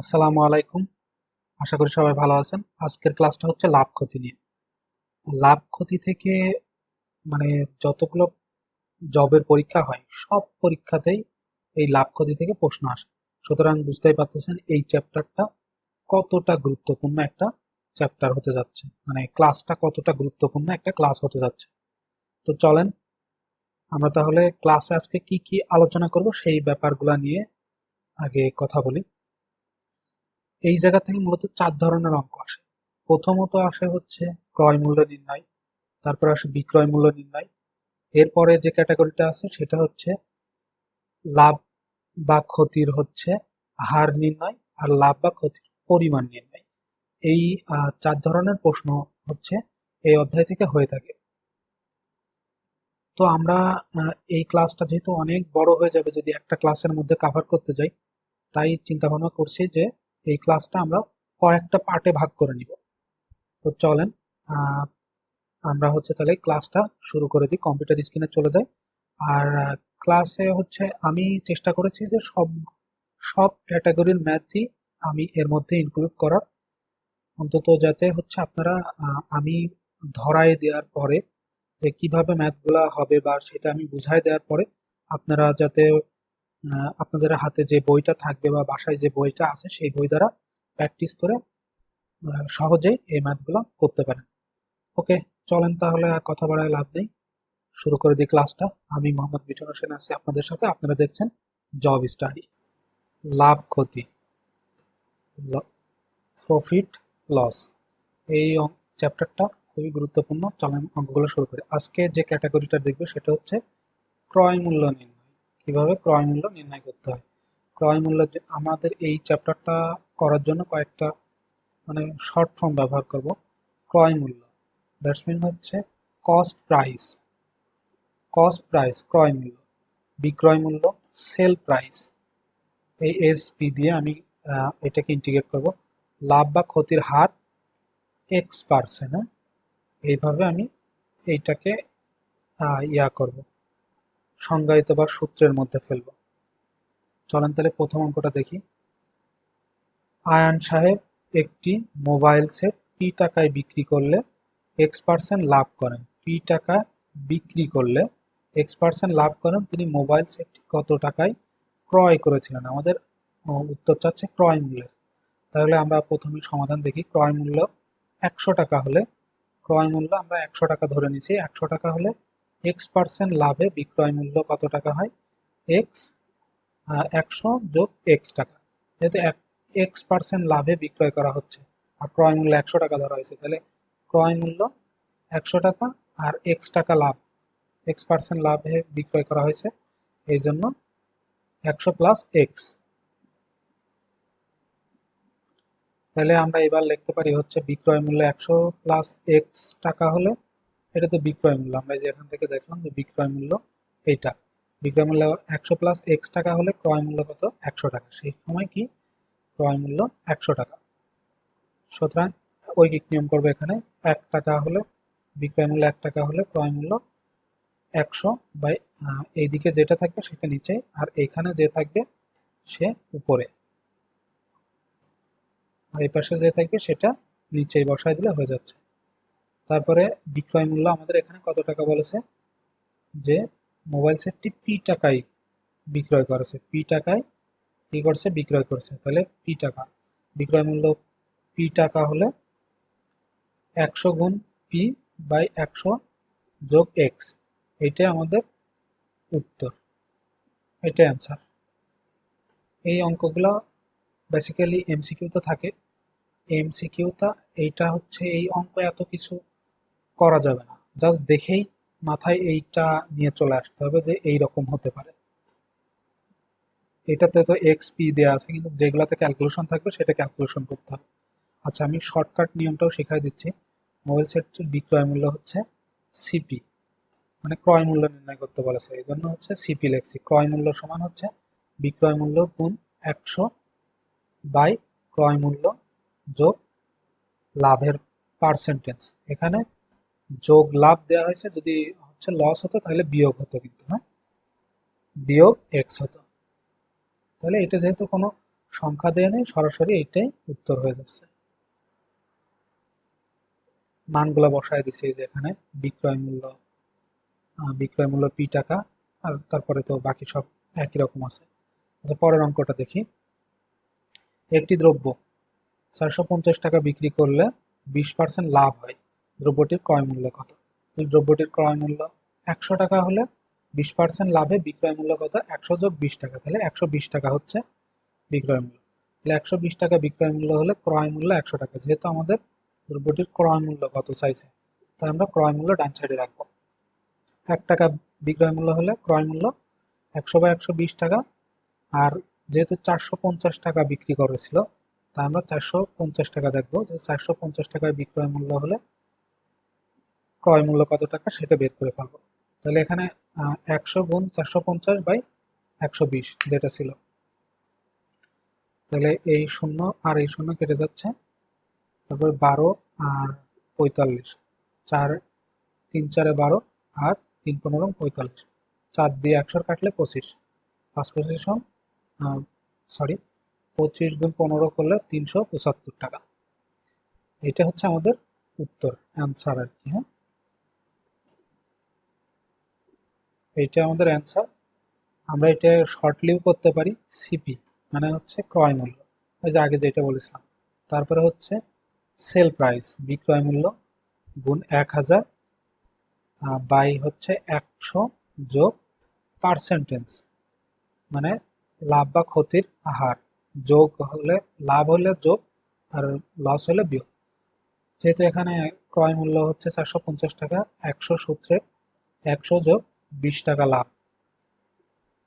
আসসালামু আলাইকুম। আশা করি সবাই ভালো আছেন। আজকের ক্লাসটা হচ্ছে লাভ ক্ষতি নিয়ে। লাভ ক্ষতি থেকে মানে যতগুলো জবের পরীক্ষা হয়, সব পরীক্ষাতেই এই লাভ ক্ষতি থেকে প্রশ্ন আসে। সুতরাং বুঝতেই পারতেছেন এই চ্যাপ্টারটা কতটা গুরুত্বপূর্ণ একটা চ্যাপ্টার হতে যাচ্ছে। মানে ক্লাসটা কতটা গুরুত্বপূর্ণ একটা ক্লাস হতে যাচ্ছে। তো চলেন, আমরা তাহলে ক্লাসে আজকে কি কি আলোচনা করব সেই ব্যাপারগুলো নিয়ে আগে কথা বলি। এই জায়গা থেকে মূলত চার ধরনের অঙ্ক আসে। প্রথমত আসে হচ্ছে ক্রয় মূল্য নির্ণয়, তারপর আসে বিক্রয় মূল্য নির্ণয়। এরপরে যে ক্যাটাগরিটা আছে সেটা হচ্ছে লাভ বা ক্ষতির হচ্ছে হার নির্ণয় আর লাভ বা ক্ষতির পরিমাণ নির্ণয়। এই চার ধরনের প্রশ্ন হচ্ছে এই অধ্যায় থেকে হয়ে থাকে। তো আমরা এই ক্লাসটা যেহেতু অনেক বড় হয়ে যাবে যদি একটা ক্লাসের মধ্যে কাভার করতে যাই, তাই চিন্তা ভাবনা করছি যে এই ক্লাসটা আমরা কয়েকটা পার্টে ভাগ করে নিব। তো চলেন আমরা হচ্ছে তাহলে ক্লাসটা শুরু করে দিই কম্পিউটার স্ক্রিনে চলে যাই। আর ক্লাসে হচ্ছে আমি চেষ্টা করেছি যে সব সব ক্যাটাগরির ম্যাথই আমি এর মধ্যে ইনক্লুড করার। অন্তত যাতে হচ্ছে আপনারা আমি ধরায় দেওয়ার পরে যে কীভাবে ম্যাথগুলা হবে বা সেটা আমি বুঝাই দেওয়ার পরে আপনারা যাতে আপনাদের হাতে যে বইটা থাকবে বা বাসায় যে বইটা আছে, সেই বই দ্বারা প্র্যাকটিস করে সহজেই এই ম্যাথগুলো করতে পারেন। ওকে চলেন তাহলে আর কথা বাড়ায় লাভ নেই। শুরু করে দিই ক্লাসটা আমি মোহাম্মদ বিটন হোসেন আছি আপনাদের সাথে। আপনারা দেখছেন জব স্টাডি লাভ ক্ষতি প্রফিট লস এই চ্যাপ্টারটা খুবই গুরুত্বপূর্ণ। চলেন অঙ্কগুলো শুরু করি। আজকে যে ক্যাটাগরিটা দেখবে, সেটা হচ্ছে ক্রয় মূল্য নির্ণয়। কীভাবে ক্রয় মূল্য নির্ণয় করতে হয়? ক্রয় মূল্য আমাদের এই চ্যাপ্টারটা করার জন্য কয়েকটা মানে শর্ট ফর্ম ব্যবহার করব। ক্রয় মূল্য। দ্যাটস মিন হচ্ছে কস্ট প্রাইস কস্ট প্রাইস ক্রয় মূল্য। বিক্রয় মূল্য সেল প্রাইস এই এসপি দিয়ে আমি এটাকে ইন্টিগ্রেট করব। লাভ বা ক্ষতির হার এক্স পার্সেন্ট এইভাবে আমি এইটাকে ইয়া করব। সংজ্ঞায়িত বা সূত্রের মধ্যে ফেলব। চলেন তাহলে প্রথম অঙ্কটা দেখি। আয়ান সাহেব একটি মোবাইল সেট পি টাকায় বিক্রি করলে এক্স পার্সেন্ট লাভ করেন। পি টাকা বিক্রি করলে এক্স পার্সেন্ট লাভ করেন। তিনি মোবাইল সেটটি কত টাকায় ক্রয় করেছিলেন? আমাদের উত্তর চাচ্ছে ক্রয় মূল্যের। তাহলে আমরা প্রথমে সমাধান দেখি। ক্রয় মূল্য একশো টাকা হলে, ক্রয় মূল্য আমরা একশো টাকা ধরে নিচ্ছি। একশো টাকা হলে এক্স পার্সেন্ট লাভে বিক্রয় মূল্য কত টাকা হয়? এক্স একশো যোগ এক্স টাকা। যেহেতু এক্স পার্সেন্ট লাভে বিক্রয় করা হচ্ছে, আর ক্রয় মূল্য একশো টাকা ধরা হয়েছে, তাহলে ক্রয় মূল্য একশো টাকা আর এক্স টাকা লাভ এক্স পার্সেন্ট লাভে বিক্রয় করা হয়েছে, এই জন্য একশো প্লাস এক্স তাহলে আমরা এবার লিখতে পারি হচ্ছে বিক্রয় মূল্য একশো প্লাস এক্স টাকা হলে এটা তো বিক্রয় মূল্য। আমরা যে এখান থেকে দেখলাম যে বিক্রয় মূল্য এইটা। বিক্রয় মূল্য একশো প্লাস এক্স টাকা হলে ক্রয় মূল্য কত? একশো টাকা। সেই সময় কি? ক্রয় মূল্য একশো টাকা। সুতরাং ঐকিক নিয়ম করবে এখানে? এক টাকা হলে বিক্রয় মূল্য এক টাকা হলে ক্রয় মূল্য একশো বাই এইদিকে যেটা থাকবে সেটা নিচে, আর এইখানে যে থাকবে সে উপরে। আর এই পাশে যে থাকবে সেটা নিচেই বসায় দিলে হয়ে যাচ্ছে। তারপরে বিক্রয় মূল্য আমাদের এখানে কত টাকা বলেছে? যে মোবাইল সেটটি পি টাকায় বিক্রয় করেছে। পি টাকায় কি করছে? বিক্রয় করছে। তাহলে পি টাকা। বিক্রয় মূল্য পি টাকা হলে একশো গুণ পি বাই একশো যোগ এক্স এইটাই আমাদের উত্তর। এটাই অ্যান্সার এই অঙ্কগুলো বেসিক্যালি এমসিকিউতে থাকে। এমসিকিউটা এইটা হচ্ছে এই অঙ্ক এত কিছু করা যাবে না। জাস্ট দেখেই মাথায় এইটা নিয়ে চলে আসতে হবে যে এই রকম হতে পারে। এটাতে তো এক্স পি দেওয়া আছে, কিন্তু যেগুলোতে ক্যালকুলেশন থাকবে সেটা ক্যালকুলেশন করতে হবে। আচ্ছা আমি শর্টকাট নিয়মটাও শিখাই দিচ্ছি। মোবাইল সেটটির বিক্রয় মূল্য হচ্ছে সিপি মানে ক্রয় মূল্য নির্ণয় করতে বলেছে। এই জন্য হচ্ছে সিপি লেখছি। ক্রয় মূল্য সমান হচ্ছে বিক্রয় মূল্য গুণ একশো বাই ক্রয় মূল্য যোগ লাভের পার্সেন্টেজ এখানে যোগ লাভ দেওয়া হয়েছে, যদি হচ্ছে লস হতো, তাহলে বিয়োগ হতো কিন্তু হ্যাঁ? বিয়োগ এক্স হতো। তাহলে এটা যেহেতু কোনো সংখ্যা দেওয়া নেই, সরাসরি এইটাই উত্তর হয়ে যাচ্ছে। মানগুলো বসায় দিছে যে এখানে, বিক্রয় মূল্য বিক্রয় মূল্য পি টাকা, আর তারপরে তো বাকি সব একই রকম আছে। আচ্ছা পরের অঙ্কটা দেখি। একটি দ্রব্য চারশো পঞ্চাশ টাকা বিক্রি করলে বিশ পার্সেন্ট লাভ হয়। দ্রব্যটির ক্রয় মূল্য কত? দ্রব্যটির ক্রয় মূল্য একশো টাকা হলে বিশ পার্সেন্ট লাভে, বিক্রয় মূল্য কত? একশো যোগ বিশ টাকা। তাহলে একশো বিশ টাকা হচ্ছে বিক্রয় মূল্য। তাহলে একশো বিশ টাকা বিক্রয় মূল্য হলে ক্রয় মূল্য একশো টাকা। যেহেতু আমাদের দ্রব্যটির ক্রয় মূল্য কত চাইছে তাই আমরা ক্রয় মূল্য ডান সাইডে রাখব। এক টাকা বিক্রয় মূল্য হলে ক্রয় মূল্য একশো বা একশো বিশ টাকা। আর যেহেতু চারশো পঞ্চাশ টাকা বিক্রি করেছিল তাই আমরা চারশো পঞ্চাশ টাকা দেখব। যে চারশো পঞ্চাশ টাকায় বিক্রয় মূল্য হলে ক্রয় মূল্য কত টাকা সেটা বের করে ফেলব। তাহলে এখানে একশো গুণ চারশো পঞ্চাশ বাই একশো বিশ যেটা ছিল। তাহলে এই শূন্য আর এই শূন্য কেটে যাচ্ছে। তারপর বারো আর পঁয়তাল্লিশ। চার, তিন চারে বারো আর তিন পনেরো পঁয়তাল্লিশ। চার দিয়ে একশোর কাটলে পঁচিশ। পাঁচ পঁচিশ সরি পঁচিশ গুণ পনেরো করলে তিনশো পঁচাত্তর টাকা। এটা হচ্ছে আমাদের উত্তর অ্যান্সার আর কি হ্যাঁ? এইটা আমাদের অ্যান্সার আমরা এটা শর্টলিও করতে পারি সিপি মানে হচ্ছে ক্রয় মূল্য। ওই যে আগে যেটা বলেছিলাম। তারপরে হচ্ছে সেল প্রাইস বিক্রয় মূল্য গুণ এক হাজার বাই হচ্ছে একশো যোগ পার্সেন্টেজ মানে লাভ বা ক্ষতির হার। যোগ হলে, লাভ হলে যোগ, আর লস হলে বিয়োগ। যেহেতু এখানে ক্রয় মূল্য হচ্ছে চারশো পঞ্চাশ টাকা, একশো সূত্রে একশো যোগ বিশ টাকা লাভ।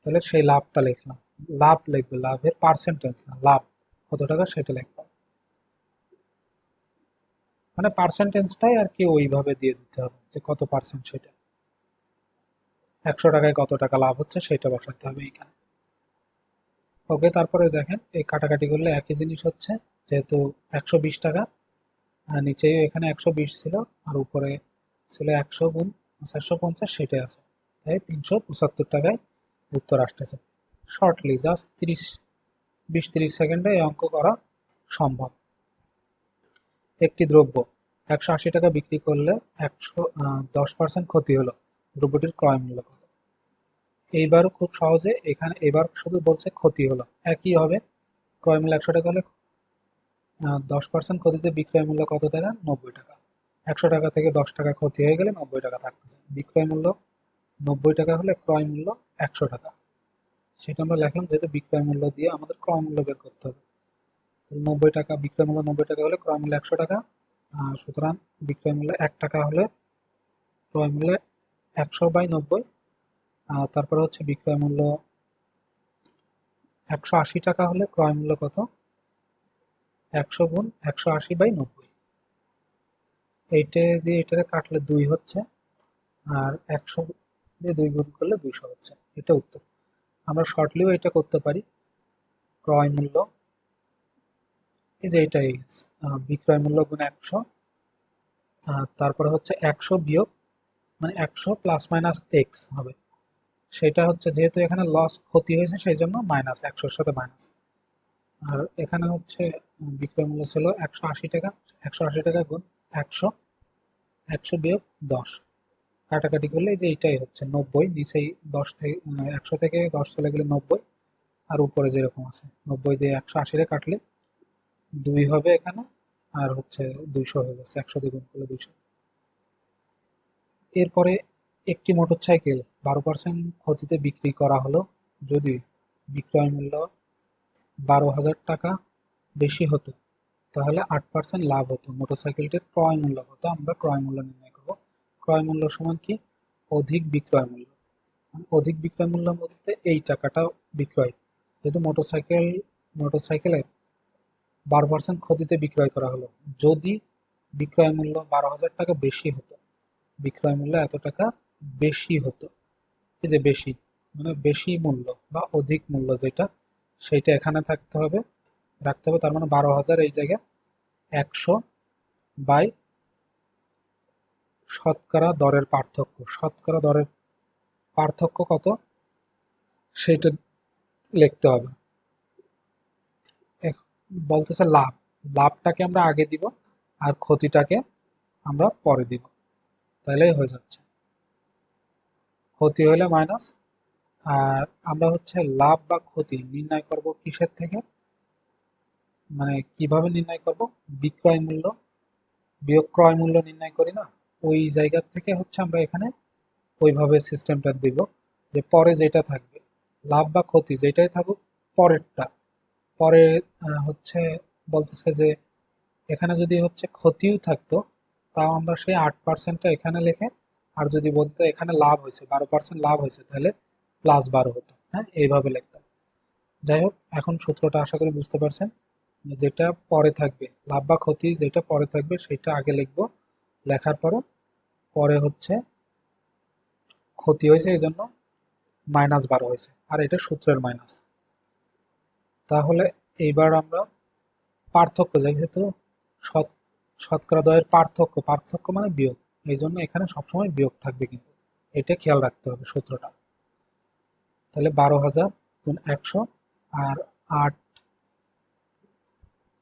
তাহলে সেই লাভটা লিখলাম। লাভ লিখবে, লাভের পার্সেন্টেজ না, লাভ। কত টাকা সেটা লিখব। মানে পার্সেন্টেজটাই আর কি ওইভাবে দিয়ে দিতে হবে যে কত পার্সেন্ট সেটা। একশো টাকায় কত টাকা লাভ হচ্ছে সেটা বসাতে হবে এইখানে। ওকে, তারপরে দেখেন, এই কাটাকাটি করলে একই জিনিস হচ্ছে, যেহেতু একশো বিশ টাকা নিচেই এখানে একশো বিশ ছিল, আর উপরে ছিল একশো গুণ, চারশো পঞ্চাশ, সেটাই আছে। তাই তিনশো পঁচাত্তর টাকায় উত্তর আসতেছে। শর্টলি জাস্ট তিরিশ, বিশ তিরিশ সেকেন্ডে এই অঙ্ক করা সম্ভব। একটি দ্রব্য একশো আশি টাকা বিক্রি করলে একশো দশ পার্সেন্ট ক্ষতি হলো। দ্রব্যটির ক্রয় মূল্য কত? এইবারও খুব সহজে এখানে, এবার শুধু বলছে ক্ষতি হলো। একই হবে। ক্রয় মূল্য একশো টাকা হলে দশ পার্সেন্ট ক্ষতিতে বিক্রয় মূল্য কত টাকা? নব্বই টাকা। একশো টাকা থেকে দশ টাকা ক্ষতি হয়ে গেলে নব্বই টাকা থাকতেছে। বিক্রয় মূল্য নব্বই টাকা হলে ক্রয় মূল্য একশো টাকা। সেটা আমরা লিখলাম যেহেতু বিক্রয় মূল্য দিয়ে আমাদের ক্রয় মূল্য বের করতে হবে। নব্বই টাকা, বিক্রয় মূল্য নব্বই টাকা হলে ক্রয় মূল্য একশো টাকা সুতরাং বিক্রয় মূল্য এক টাকা হলে ক্রয় মূল্য একশো বাই নব্বই তারপরে হচ্ছে বিক্রয় মূল্য একশো আশি টাকা হলে ক্রয় মূল্য কত? একশো গুণ একশো আশি বাই নব্বই। এইটা দিয়ে এটাতে কাটলে দুই হচ্ছে, আর একশো দিয়ে দুই গুণ করলে দুইশো হচ্ছে। এটা উত্তর। আমরা শর্টলিও এটা করতে পারি। ক্রয় মূল্য। এই যে এটাই বিক্রয় মূল্য গুণ একশো। তারপরে হচ্ছে একশো বিয়োগ মানে একশো প্লাস মাইনাস এক্স হবে। সেটা হচ্ছে যেহেতু এখানে লস ক্ষতি হয়েছে সেই জন্য মাইনাস একশোর সাথে মাইনাস আর এখানে হচ্ছে বিক্রয় মূল্য ছিল একশো আশি টাকা। একশো আশি টাকা গুণ একশো একশো বিয়োগ দশ। কাটাকাটি করলে যে এইটাই হচ্ছে নব্বই, নিচেই দশ থেকে একশো থেকে দশ চলে গেলে নব্বই, আর উপরে যেরকম আছে, নব্বই দিয়ে একশো আশিরে কাটলে দুই হবে এখানে, আর হচ্ছে দুইশো হয়ে গেছে, একশো দ্বিগুণ করলে দুইশো। এরপরে একটি মোটরসাইকেল বারো পার্সেন্ট ক্ষতিতে বিক্রি করা হলো, যদি বিক্রয় মূল্য বারো হাজার টাকা বেশি হতো, তাহলে আট পার্সেন্ট লাভ হতো, মোটরসাইকেলটির ক্রয় মূল্য কত আমরা ক্রয় মূল্য নির্ণয় ক্রয় মূল্য সমান কি? অধিক বিক্রয় মূল্য। অধিক বিক্রয় মূল্য বলতে এই টাকাটা বিক্রয়। যেহেতু মোটরসাইকেল, মোটরসাইকেলের বারো পার্সেন্ট ক্ষতিতে বিক্রয় করা হলো। যদি বিক্রয় মূল্য বারো হাজার টাকা বেশি হতো, বিক্রয় মূল্য এত টাকা বেশি হতো। এই যে বেশি মানে বেশি মূল্য বা অধিক মূল্য যেটা, সেইটা এখানে থাকতে হবে। রাখতে হবে, তার মানে বারো হাজার এই জায়গায় একশো বাই শতকরা দরের পার্থক্য। শতকরা দরের পার্থক্য কত? সেটা লিখতে হবে। বলতেছে লাভ। লাভটাকে আমরা আগে দিব আর ক্ষতিটাকে আমরা পরে দিব। তাহলেই হয়ে যাচ্ছে। ক্ষতি হলে মাইনাস। আর আমরা হচ্ছে লাভ বা ক্ষতি নির্ণয় করব কিসের থেকে? মানে কীভাবে নির্ণয় করব? বিক্রয় মূল্য। বিয়োগ ক্রয় মূল্য নির্ণয় করি না? ওই জায়গা থেকে হচ্ছে আমরা এখানে ওইভাবে সিস্টেমটা দিব যে পরে যেটা থাকবে, লাভ বা ক্ষতি যেটাই থাকুক পরেরটা। পরে হচ্ছে বলতেছে যে এখানে যদি হচ্ছে ক্ষতিও থাকতো, তাও আমরা সেই আট পার্সেন্টটা এখানে লেখে, আর যদি বলতো এখানে লাভ হয়েছে, বারো পার্সেন্ট লাভ হয়েছে, তাহলে প্লাস বারো হতো। হ্যাঁ এইভাবে লিখতাম। যাই হোক, এখন সূত্রটা আশা করি বুঝতে পারছেন। যেটা পরে থাকবে, লাভ বা ক্ষতি যেটা পরে থাকবে, সেটা আগে লিখব। লেখার পরে পরে হচ্ছে ক্ষতি হয়েছে, এই জন্য মাইনাস বারো হয়েছে। আর এটা সূত্রের মাইনাস তাহলে এইবার আমরা পার্থক্য যেহেতু শত শতকরা দয়ের পার্থক্য পার্থক্য মানে বিয়োগ। এই জন্য এখানে সবসময় বিয়োগ থাকবে কিন্তু। এটা খেয়াল রাখতে হবে সূত্রটা। তাহলে বারো হাজার গুণ একশো আর আট,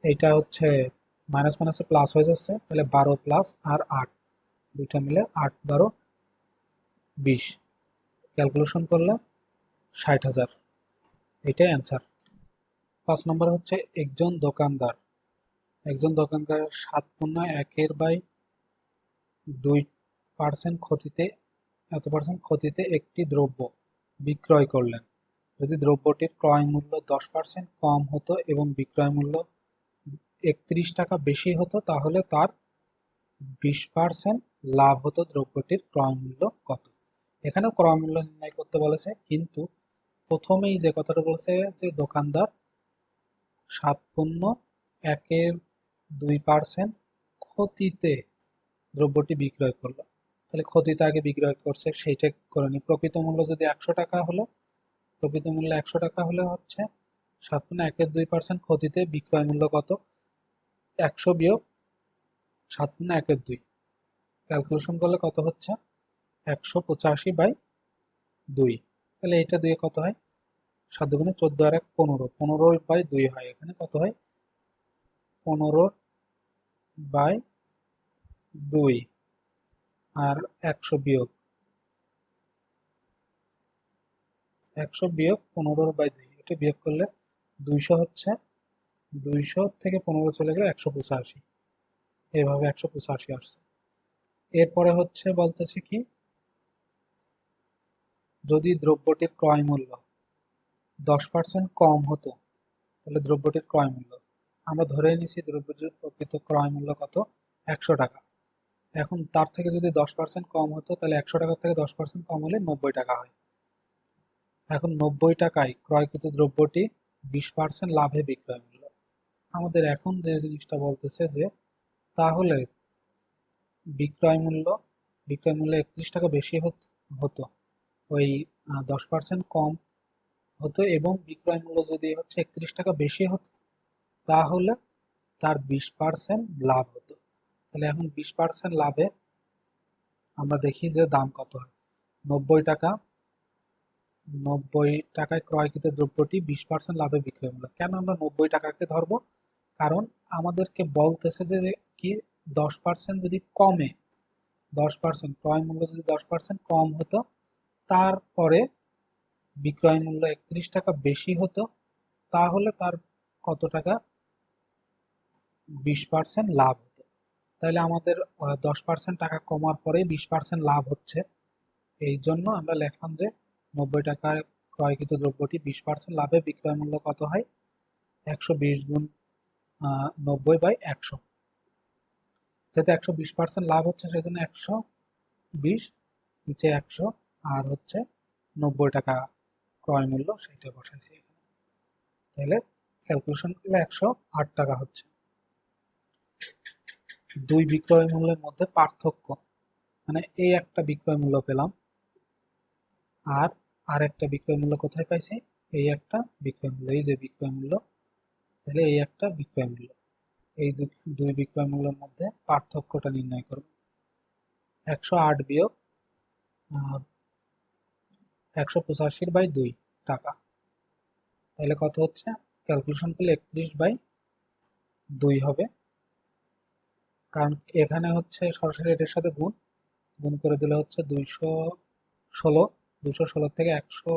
এইটা হচ্ছে মাইনাস মাইনাসে প্লাস হয়ে যাচ্ছে। তাহলে বারো প্লাস আর আট। দুইটা মিলে আট বারো বিশ। ক্যালকুলেশন করলে ষাট হাজার। এটাই অ্যান্সার। পাঁচ নম্বর হচ্ছে একজন দোকানদার। একজন দোকানদার সাত পণ্য একের বাই দুই পার্সেন্ট ক্ষতিতে, এত পার্সেন্ট ক্ষতিতে একটি দ্রব্য বিক্রয় করলেন। যদি দ্রব্যটির ক্রয় মূল্য দশ পার্সেন্ট কম হতো এবং বিক্রয় মূল্য একত্রিশ টাকা বেশি হতো, তাহলে তার বিশ পার্সেন্ট লাভ হতো দ্রব্যটির ক্রয় মূল্য কত? এখানে ক্রয় মূল্য নির্ণয় করতে বলেছে, কিন্তু প্রথমেই যে কথাটা বলেছে যে দোকানদার সাত পণ্য একের দুই পার্সেন্ট ক্ষতিতে দ্রব্যটি বিক্রয় করল। তাহলে ক্ষতিতে আগে বিক্রয় করছে, সেইটা করে নি প্রকৃত মূল্য যদি একশো টাকা হলো, প্রকৃত মূল্য একশো টাকা হলে হচ্ছে সাত পণ্য একের দুই পার্সেন্ট ক্ষতিতে বিক্রয় মূল্য কত? একশো বিয়োগ সাত পণ্য একের দুই। ক্যালকুলেশন করলে কত হচ্ছে? একশো পঁচাশি বাই দুই। তাহলে এটা দিয়ে কত হয়? সাত চোদ্দ আর এক পনেরো। পনেরো বাই দুই হয়। এখানে কত হয়? পনেরো বাই দুই আর একশো বিয়োগ। একশো বিয়োগ পনেরো বাই দুই। এটা বিয়োগ করলে দুইশো হচ্ছে। দুইশো থেকে পনেরো চলে গেলে একশো পঁচাশি। এভাবে একশো পঁচাশি আসছে। এরপরে হচ্ছে বলতেছে কি? যদি দ্রব্যটির ক্রয় মূল্য দশ পার্সেন্ট কম হতো, তাহলে দ্রব্যটির ক্রয় মূল্য। আমরা ধরে নিছি দ্রব্যটির প্রকৃত ক্রয় মূল্য কত? একশো টাকা। এখন তার থেকে যদি দশ পার্সেন্ট কম হতো, তাহলে একশো টাকার থেকে দশ পার্সেন্ট কম হলে নব্বই টাকা হয়। এখন নব্বই টাকায় ক্রয়কৃত দ্রব্যটি বিশ পার্সেন্ট লাভে বিক্রয় মূল্য। আমাদের এখন যে জিনিসটা বলতেছে যে, তাহলে বিক্রয় মূল্য বিক্রয় মূল্য একত্রিশ টাকা বেশি হত- ওই দশ পার্সেন্ট কম হতো এবং বিক্রয় মূল্য যদি হচ্ছে একত্রিশ টাকা বেশি হতো, তাহলে তার বিশ পার্সেন্ট লাভ হতো। তাহলে এখন বিশ পার্সেন্ট লাভে আমরা দেখি যে দাম কত হয়। নব্বই টাকা, নব্বই টাকায় ক্রয়কৃত দ্রব্যটি বিশ পার্সেন্ট লাভে বিক্রয় মূল্য। কেন আমরা নব্বই টাকাকে ধরবো? কারণ আমাদেরকে বলতেছে যে কি দশ পার্সেন্ট যদি কমে, দশ পার্সেন্ট ক্রয় মূল্য যদি দশ পার্সেন্ট কম হতো, তারপরে বিক্রয় মূল্য একত্রিশ টাকা বেশি হতো, তাহলে তার কত টাকা? বিশ পার্সেন্ট লাভ হতো। তাহলে আমাদের দশ পার্সেন্ট টাকা কমার পরে বিশ পার্সেন্ট লাভ হচ্ছে। এই জন্য আমরা লেখলাম যে নব্বই টাকায় ক্রয়কৃত দ্রব্যটি বিশ পার্সেন্ট লাভে বিক্রয় মূল্য কত হয়? একশো বিশ গুণ নব্বই বাই একশো। যেহেতু একশো বিশ পার্সেন্ট লাভ হচ্ছে, সেজন্য একশো বিশ, নিচে একশো, আর হচ্ছে নব্বই টাকা ক্রয় মূল্য সেইটা বসাইছি এখানে। তাহলে ক্যালকুলেশন করলে একশো আট টাকা হচ্ছে। দুই বিক্রয় মূল্যের মধ্যে পার্থক্য মানে এই একটা বিক্রয় মূল্য পেলাম, আর আর একটা বিক্রয় মূল্য কোথায় পাইছি? এই একটা বিক্রয় মূল্য, এই যে বিক্রয় মূল্য, তাহলে এই একটা বিক্রয় মূল্য। এই দুই বিক্রয় মূল্যের মধ্যে পার্থক্যটা নির্ণয় করব। একশো আট বিয়োগ একশো পঁচাশির বাই দুই টাকা। তাহলে কত হচ্ছে? ক্যালকুলেশন করলে একত্রিশ বাই দুই হবে। কারণ এখানে হচ্ছে সরাসরি এটার সাথে গুণ। গুণ করে দিলে হচ্ছে দুইশো ষোলো দুশো ষোলো থেকে একশো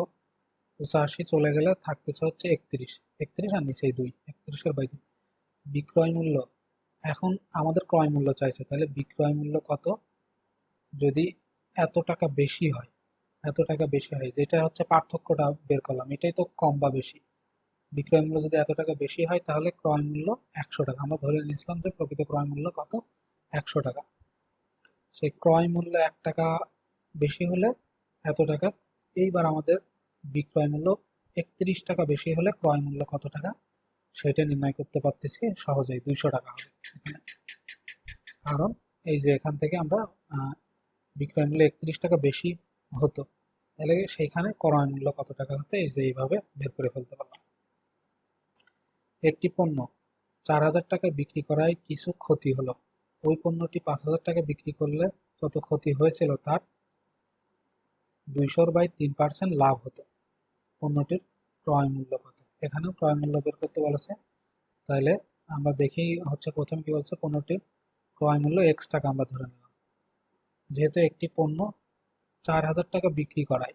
পঁচাশি চলে গেলে থাকতেছে হচ্ছে একত্রিশ। একত্রিশ আর নিচেই দুই, একত্রিশের বাই দুই। বিক্রয় মূল্য? এখন আমাদের ক্রয় মূল্য চাইছে, তাহলে বিক্রয় মূল্য কত? যদি এত টাকা বেশি হয়, এত টাকা বেশি হয়, যেটা হচ্ছে পার্থক্যটা বের করলাম, এটাই তো কম বা বেশি। বিক্রয় মূল্য যদি এত টাকা বেশি হয়, তাহলে ক্রয় মূল্য একশো টাকা। আমরা ধরে নিয়েছিলাম যে প্রকৃত ক্রয় মূল্য কত? একশো টাকা। সেই ক্রয় মূল্য এক টাকা বেশি হলে এত টাকা, এইবার আমাদের বিক্রয় মূল্য একত্রিশ টাকা বেশি হলে ক্রয় মূল্য কত টাকা? সেটা নির্ণয় করতে পারতেছি, সহজেই দুইশো টাকা হবে। কারণ এই যে এখান থেকে আমরা বিক্রয় মূল্য একত্রিশ টাকা বেশি হতো, তাহলে সেইখানে ক্রয় মূল্য কত টাকা হতো, এই যে এইভাবে বের করে ফেলতে পারলাম। একটি পণ্য, চার হাজার টাকায় বিক্রি করায় কিছু ক্ষতি হলো। ওই পণ্যটি পাঁচ হাজার টাকা বিক্রি করলে যত ক্ষতি হয়েছিল তার দুইশোর বাই তিন পার্সেন্ট লাভ হতো, পণ্যটির ক্রয় মূল্য কত। এখানেও ক্রয় মূল্য বের করতে বলেছে। তাহলে আমরা দেখি হচ্ছে প্রথম কি বলছে? পণ্যটির ক্রয় মূল্য এক্স টাকা আমরা ধরে নিলাম। যেহেতু একটি পণ্য চার হাজার টাকা বিক্রি করায়,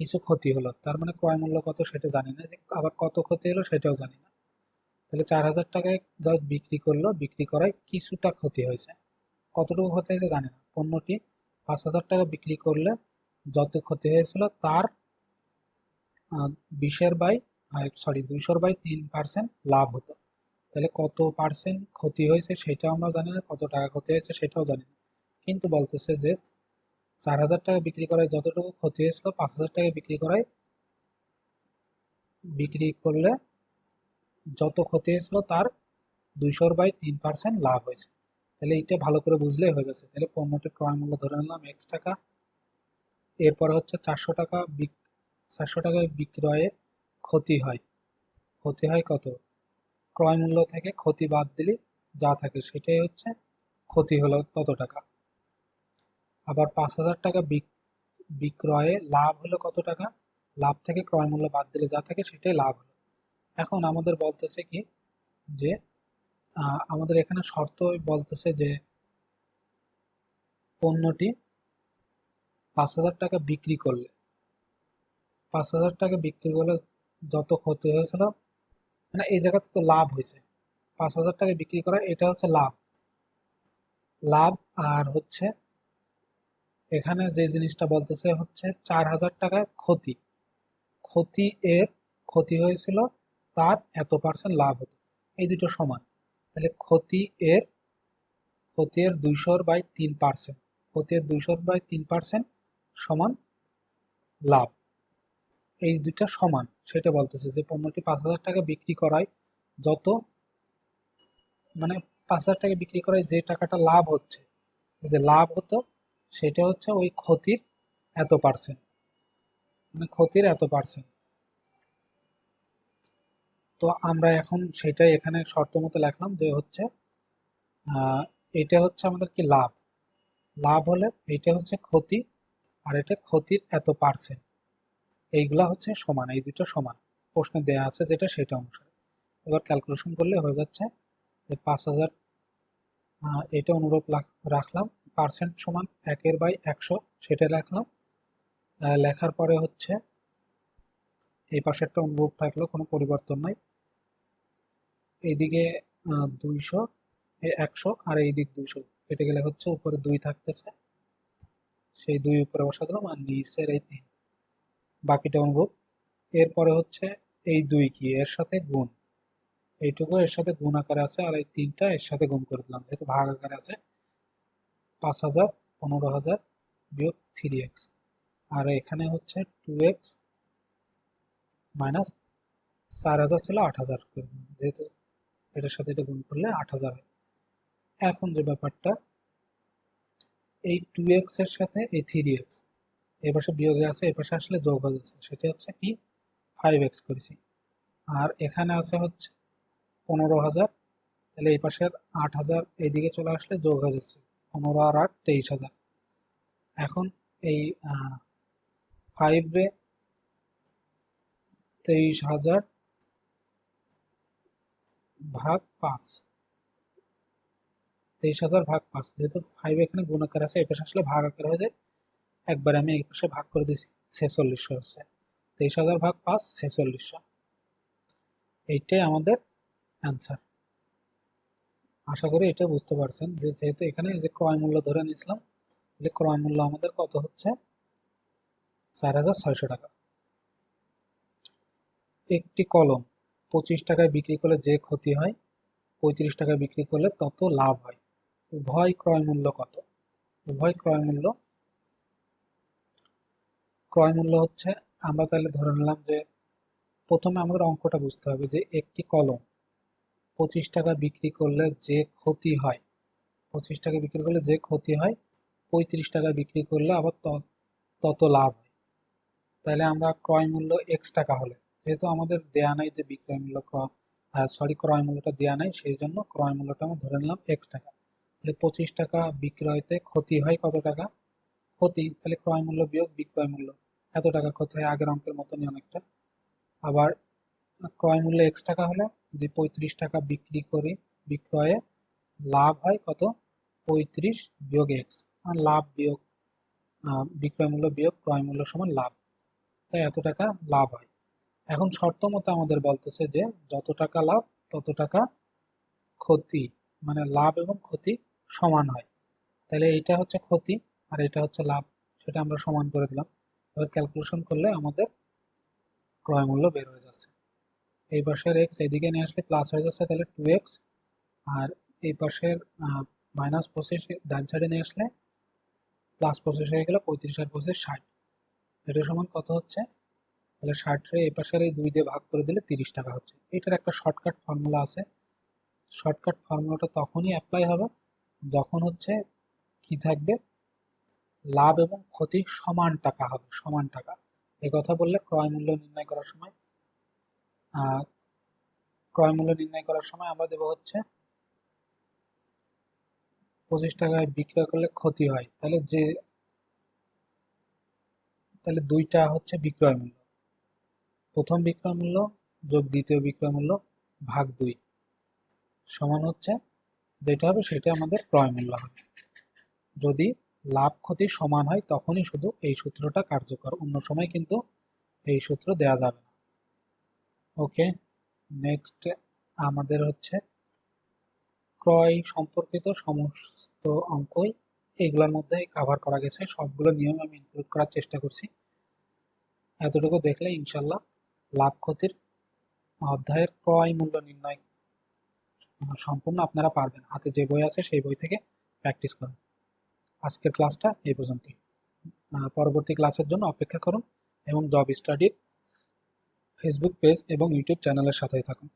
কিছু ক্ষতি হলো। তার মানে ক্রয় মূল্য কত সেটা জানি না। যে আবার কত ক্ষতি হলো সেটাও জানি না। তাহলে চার হাজার টাকায় যা বিক্রি করল, বিক্রি করায় কিছুটা ক্ষতি হয়েছে। কতটুকু ক্ষতি হয়েছে জানি না। পণ্যটি পাঁচ হাজার টাকা বিক্রি করলে যত ক্ষতি হয়েছিল তার বিশের বাই সরি দুইশোর বাই তিন পার্সেন্ট লাভ হতো। তাহলে কত পার্সেন্ট ক্ষতি হয়েছে সেটাও আমরা জানি না, কত টাকা ক্ষতি হয়েছে সেটাও জানি না। কিন্তু বলতেছে যে চার হাজার টাকা বিক্রি করায় যতটুকু ক্ষতি হয়েছিল, পাঁচ হাজার টাকা বিক্রি করায় বিক্রি করলে যত ক্ষতি হয়েছিল তার দুইশোর বাই তিন পার্সেন্ট লাভ হয়েছে। তাহলে এইটা ভালো করে বুঝলেই হয়ে যাচ্ছে। তাহলে পণ্যটির ক্রয় মূল্য ধরে নিলাম এক্স টাকা। এরপরে হচ্ছে চারশো টাকা চারশো টাকায় বিক্রয়ে ক্ষতি হয়। ক্ষতি হয় কত? ক্রয় মূল্য থেকে ক্ষতি বাদ দিলে যা থাকে সেটাই হচ্ছে ক্ষতি হলো তত টাকা? আবার পাঁচ হাজার টাকা বিক- বিক্রয়ে লাভ হলো কত টাকা? লাভ থেকে ক্রয় মূল্য বাদ দিলে যা থাকে সেটাই লাভ হলো। এখন আমাদের বলতেছে কি যে আমাদের এখানে শর্ত বলতেছে যে পণ্যটি পাঁচ হাজার টাকা বিক্রি করলে, পাঁচ হাজার টাকা বিক্রি করলে যত ক্ষতি হয়েছিল মানে এই জায়গাতে তো লাভ হয়েছে। পাঁচ হাজার টাকা বিক্রি করা, এটা হচ্ছে লাভ। লাভ আর হচ্ছে, এখানে যে জিনিসটা বলতেছে হচ্ছে চার হাজার টাকা ক্ষতি। ক্ষতি এর ক্ষতি হয়েছিল, তার এত পার্সেন্ট লাভ হতো। এই দুটো সমান। তাহলে ক্ষতি এর ক্ষতি এর দুইশোর বাই তিন পার্সেন্ট ক্ষতি এর দুইশোর বাই তিন পার্সেন্ট সমান লাভ। এই দুইটা সমান। সেটা বলতেছে যে পণ্যটি পাঁচ হাজার টাকা বিক্রি করায় যত মানে পাঁচ হাজার টাকা বিক্রি করায় যে টাকাটা লাভ হচ্ছে। যে লাভ হতো, সেটা হচ্ছে ওই ক্ষতির এত পার্সেন্ট মানে ক্ষতির এত পার্সেন্ট তো আমরা এখন সেটাই এখানে শর্ত মতো লেখলাম যে হচ্ছে এটা হচ্ছে আমাদের কি লাভ? লাভ হলে এটা হচ্ছে ক্ষতি, আর এটা ক্ষতির এত পার্সেন্ট এইগুলা হচ্ছে সমান, এই দুটো সমান। প্রশ্নে দেয়া আছে যেটা সেটা অনুসারে। এবার ক্যালকুলেশন করলে হয়ে যাচ্ছে যে পাঁচ হাজার এটা অনুরূপ রাখলাম। পার্সেন্ট সমান একের বাই একশো, সেটা রাখলাম। লেখার পরে হচ্ছে এই পাশে একটা অনুরূপ থাকল কোনো পরিবর্তন নাই। এইদিকে দুইশো একশো আর এই দিক দুইশো। কেটে গেলে হচ্ছে উপরে দুই থাকতেছে। সেই দুই উপরে বসা দিলাম আর নিচের এই তিন। বাকিটা অনুরূপ এরপরে হচ্ছে এই দুই কি, এর সাথে গুণ। এইটুকু এর সাথে গুণ আকারে আছে আর এই তিনটা এর সাথে গুণ করে দিলাম। যেহেতু ভাগ আকারে আছে, পাঁচ হাজার, পনেরো হাজার বিয়োগ থ্রি এক্স আর এখানে হচ্ছে টু এক্স মাইনাস চার হাজার ছিল আট হাজার করে দিলাম। যেহেতু এটার সাথে এটা গুণ করলে আট হাজার হয়। এখন যে ব্যাপারটা, এই টু এক্সের সাথে এই থ্রি এক্স এই পাশে বিয়োগে আছে এই পাশে আসলে যোগ হয়ে যাচ্ছে সেটা হচ্ছে কি? ফাইভ এক্স করেছি। আর এখানে আছে হচ্ছে পনেরো হাজার। তাহলে এই পাশের আট হাজার এইদিকে চলে আসলে যোগ হয়ে যাচ্ছে। পনেরো আর আট, তেইশ হাজার। এখন এই ফাইভ তেইশ হাজার ভাগ পাঁচ। তেইশ হাজার ভাগ পাঁচ। যেহেতু ফাইভ এখানে গুণ আকার আছে এই পাশে আসলে ভাগ আকার হয়ে যায়। একবার আমি এই পাশে ভাগ করে দিয়েছি, ছেচল্লিশশো হচ্ছে। তেইশ হাজার ভাগ পাঁচ, ছেচল্লিশশো। এইটাই আমাদের অ্যান্সার আশা করি এটা বুঝতে পারছেন যে যেহেতু এখানে যে ক্রয় মূল্য ধরে নিয়েছিলাম, তাহলে ক্রয় মূল্য আমাদের কত হচ্ছে? চার হাজার ছয়শো টাকা। একটি কলম পঁচিশ টাকায় বিক্রি করলে যে ক্ষতি হয়, পঁয়ত্রিশ টাকায় বিক্রি করলে তত লাভ হয়। উভয় ক্রয় মূল্য কত? উভয় ক্রয় মূল্য ক্রয় মূল্য হচ্ছে, আমরা তাহলে ধরে নিলাম যে প্রথমে আমাদের অঙ্কটা বুঝতে হবে যে একটি কলম পঁচিশ টাকা বিক্রি করলে যে ক্ষতি হয়, পঁচিশ টাকা বিক্রি করলে যে ক্ষতি হয়, পঁয়ত্রিশ টাকা বিক্রি করলে আবার তত লাভ হয়। তাহলে আমরা ক্রয় মূল্য এক্স টাকা হলে, যেহেতু আমাদের দেয়া নাই যে বিক্রয় মূল্য সরি ক্রয় মূল্যটা দেয়া নাই, সেই জন্য ক্রয় মূল্যটা আমরা ধরে নিলাম এক্স টাকা। তাহলে পঁচিশ টাকা বিক্রয়তে ক্ষতি হয় কত টাকা? ক্ষতি, তাহলে ক্রয় মূল্য বিয়োগ বিক্রয় মূল্য। এত টাকা ক্ষতি হয় আগের অঙ্কের মতনই অনেকটা। আবার ক্রয় মূল্য এক্স টাকা হলে যদি পঁয়ত্রিশ টাকা বিক্রি করি, বিক্রয়ে লাভ হয় কত? পঁয়ত্রিশ বিয়োগ এক্স আর লাভ বিয়োগ বিক্রয় মূল্য বিয়োগ ক্রয় মূল্য সমান লাভ। তাই এত টাকা লাভ হয়। এখন শর্ত মতো আমাদের বলতেছে যে যত টাকা লাভ, তত টাকা ক্ষতি। মানে লাভ এবং ক্ষতি সমান হয়। তাহলে এটা হচ্ছে ক্ষতি আর এটা হচ্ছে লাভ। সেটা আমরা সমান করে দিলাম। এবার ক্যালকুলেশন করলে আমাদের ক্রয় মূল্য বের হয়ে যাচ্ছে। এই পাশের এক্স এদিকে নিয়ে আসলে প্লাস হয়ে যাচ্ছে, তাহলে টু এক্স আর এই পাশের মাইনাস পঁচিশ ডান সাইডে নিয়ে আসলে প্লাস পঁচিশ হয়ে গেলে পঁয়ত্রিশ আর পঁচিশ ষাট। এটা সমান কত হচ্ছে? তাহলে ষাটরে এই পাশের এই দুই দিয়ে ভাগ করে দিলে তিরিশ টাকা হচ্ছে। এটার একটা শর্টকাট ফর্মুলা আছে। শর্টকাট ফর্মুলাটা তখনই অ্যাপ্লাই হবে যখন হচ্ছে কি থাকবে? লাভ এবং ক্ষতি সমান টাকা হবে, সমান টাকা। এই কথা বললে ক্রয় মূল্য নির্ণয় করার সময় ক্রয় মূল্য নির্ণয় করার সময় আমরা দেবো হচ্ছে পঁচিশ টাকায় বিক্রয় করলে ক্ষতি হয়। তাহলে যে, তাহলে দুইটা হচ্ছে বিক্রয় মূল্য। প্রথম বিক্রয় মূল্য যোগ দ্বিতীয় বিক্রয় মূল্য ভাগ দুই সমান হচ্ছে, যেটা হবে সেটা আমাদের ক্রয় মূল্য হবে। যদি লাভ ক্ষতি সমান হয় তখনই শুধু এই সূত্রটা কার্যকর। অন্য সময় কিন্তু এই সূত্র দেয়া যাবে না। ওকে নেক্সট আমাদের হচ্ছে ক্রয় সম্পর্কিত সমস্ত অঙ্কই এগুলোর মধ্যে কাভার করা গেছে। সবগুলো নিয়ম আমি ইনক্লুড করার চেষ্টা করছি। এতটুকু দেখলে ইনশাল্লাহ লাভ ক্ষতির অধ্যায়ের ক্রয় মূল্য নির্ণয় সম্পূর্ণ আপনারা পারবেন। হাতে যে বই আছে সেই বই থেকে প্র্যাকটিস করুন। আজকের ক্লাসটা এই পর্যন্তই। পরবর্তী ক্লাসের জন্য অপেক্ষা করুন এবং জব স্টাডির ফেসবুক পেজ এবং ইউটিউব চ্যানেলের সাথেই থাকুন।